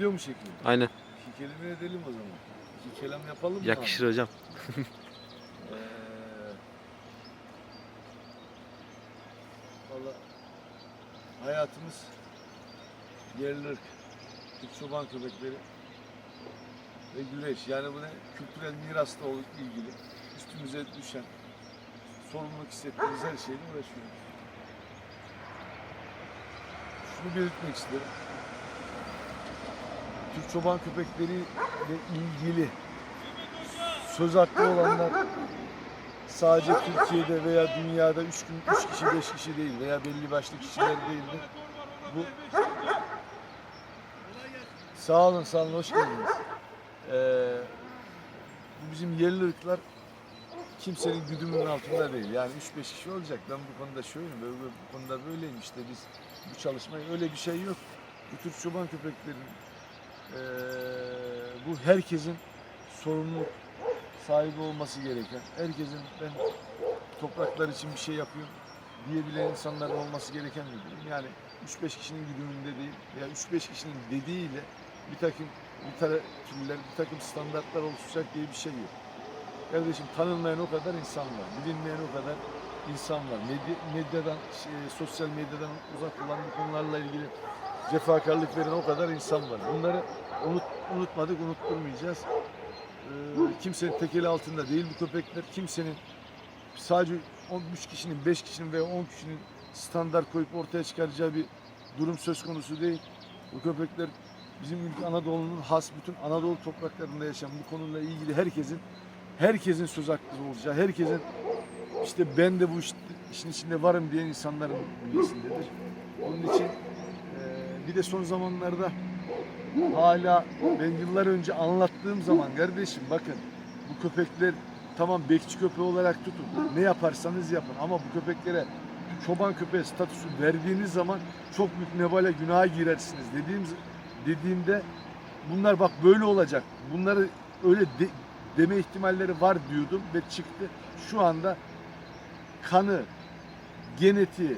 Mu çekiyor? Aynen. İki kelime edelim o zaman. İki kelam yapalım mı? Yakışır hocam. Ee, Valla hayatımız yerli ırk, Türk çoban köpekleri ve güreş. Yani bu ne? Kültürel mirasla ilgili üstümüze düşen sorumluluk hissettiğimiz her şeyle uğraşıyoruz. Şunu belirtmek isterim. Türk çoban köpekleriyle ilgili söz hakkı olanlar sadece Türkiye'de veya dünyada üç gün üç kişi beş kişi değil veya belli başlı kişiler değildir. Bu sağ olun sağ olun hoş geldiniz. Ee, bu bizim yerli ırklar kimsenin güdümünün altında değil. Yani 3-5 kişi olacak. Ben bu konuda şöyleyim, böyle- bu konuda böyleyim işte biz bu çalışmayı öyle bir şey yok. Bu tür çoban köpeklerin eee, bu herkesin sorumluluk sahibi olması gereken, herkesin ben topraklar için bir şey yapıyorum diyebilen insanların olması gereken bir durum. Yani 3-5 kişinin güdümünde değil veya 3-5 kişinin dediğiyle bir takım literatürler, bir takım standartlar oluşacak diye bir şey yok. Kardeşim tanınmayan o kadar insan var, bilinmeyen o kadar insan var. Medya, medyadan, şey, sosyal medyadan uzak olan bu konularla ilgili cefakarlık veren o kadar insan var. Bunları unut, unutmadık, unutturmayacağız. Ee, kimsenin tekeli altında değil bu köpekler. Kimsenin sadece 13 kişinin, 5 kişinin veya 10 kişinin standart koyup ortaya çıkaracağı bir durum söz konusu değil. Bu köpekler bizim ülke Anadolu'nun has bütün Anadolu topraklarında yaşayan bu konuyla ilgili herkesin herkesin söz hakkı olacağı, herkesin işte ben de bu iş- işin içinde varım diyen insanların bünyesindedir. Onun için bir de son zamanlarda hala ben yıllar önce anlattığım zaman kardeşim bakın bu köpekler tamam bekçi köpeği olarak tutun. Ne yaparsanız yapın ama bu köpeklere çoban köpeği statüsü verdiğiniz zaman çok büyük nebale günaha girersiniz dediğim dediğimde bunlar bak böyle olacak. Bunları öyle de- deme ihtimalleri var diyordum ve çıktı. Şu anda kanı, genetiği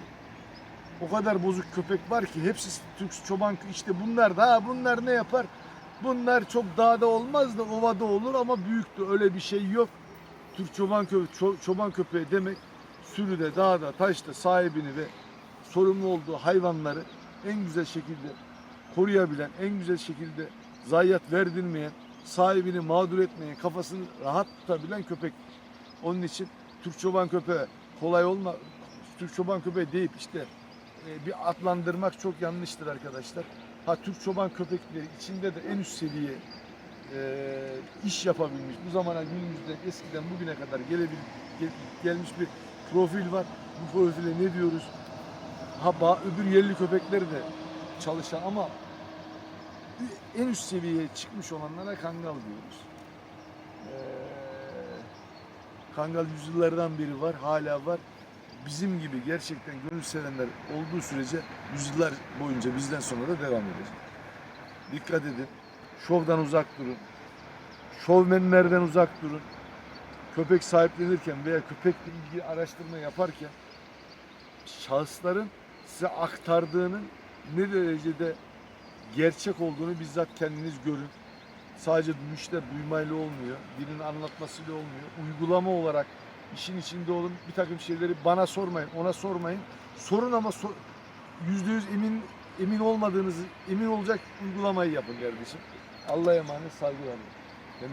o kadar bozuk köpek var ki hepsi Türk çoban işte bunlar da bunlar ne yapar? Bunlar çok dağda olmaz da ovada olur ama büyüktü öyle bir şey yok. Türk çoban köpeği, çoban köpeği demek sürüde, dağda, taşta sahibini ve sorumlu olduğu hayvanları en güzel şekilde koruyabilen, en güzel şekilde zayiat verdirmeyen, sahibini mağdur etmeyen, kafasını rahat tutabilen köpek. Onun için Türk çoban köpeği kolay olma, Türk çoban köpeği deyip işte bir adlandırmak çok yanlıştır arkadaşlar. Ha Türk çoban köpekleri içinde de en üst seviye e, iş yapabilmiş. Bu zamana günümüzde eskiden bugüne kadar gelebil, gel- gelmiş bir profil var. Bu profile ne diyoruz? Ha ba- öbür yerli köpekleri de çalışan ama en üst seviyeye çıkmış olanlara kangal diyoruz. Ee, kangal yüzyıllardan beri var, hala var. Bizim gibi gerçekten gönül sevenler olduğu sürece yüzyıllar boyunca bizden sonra da devam edecek. Dikkat edin. Şovdan uzak durun. Şovmenlerden uzak durun. Köpek sahiplenirken veya köpekle ilgili araştırma yaparken şahısların size aktardığının ne derecede gerçek olduğunu bizzat kendiniz görün. Sadece duyuşla, duymayla olmuyor. Birinin anlatmasıyla olmuyor. Uygulama olarak işin içinde olun. Bir takım şeyleri bana sormayın, ona sormayın. Sorun ama yüzde yüz emin emin olmadığınızı, emin olacak uygulamayı yapın kardeşim. Allah'a emanet saygılarla.